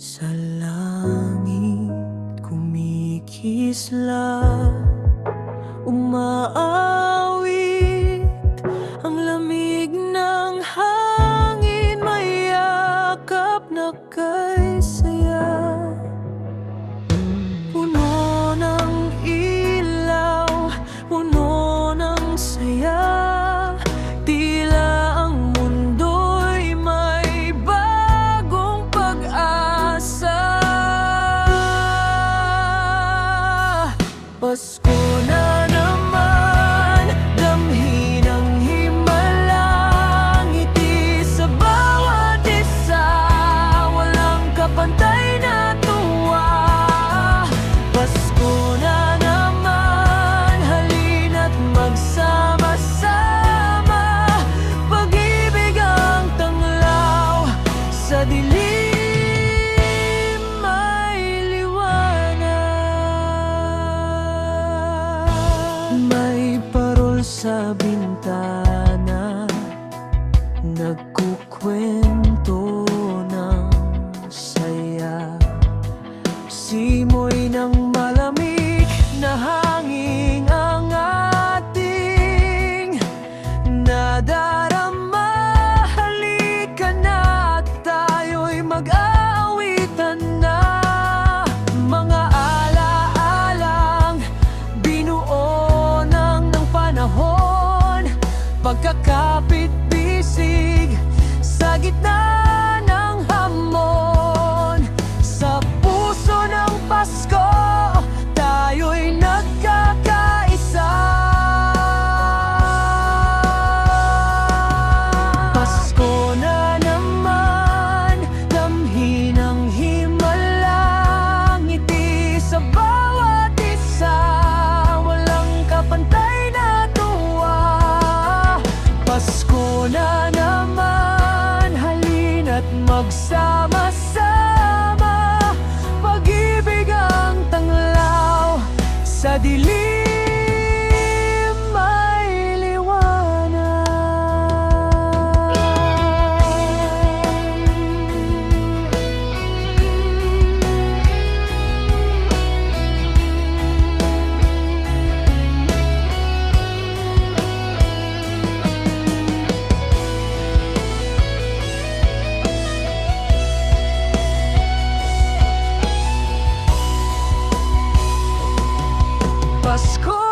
Sa langit kumikisla Umaawit ang lamig ng hangin Mayakap na kay saya. Puno ng ilaw, puno ng saya. pantay tuwa. Pasko na naman Halina't magsama-sama. Ang tanglaw Sa dilim. Pagkakapit magsama поскольку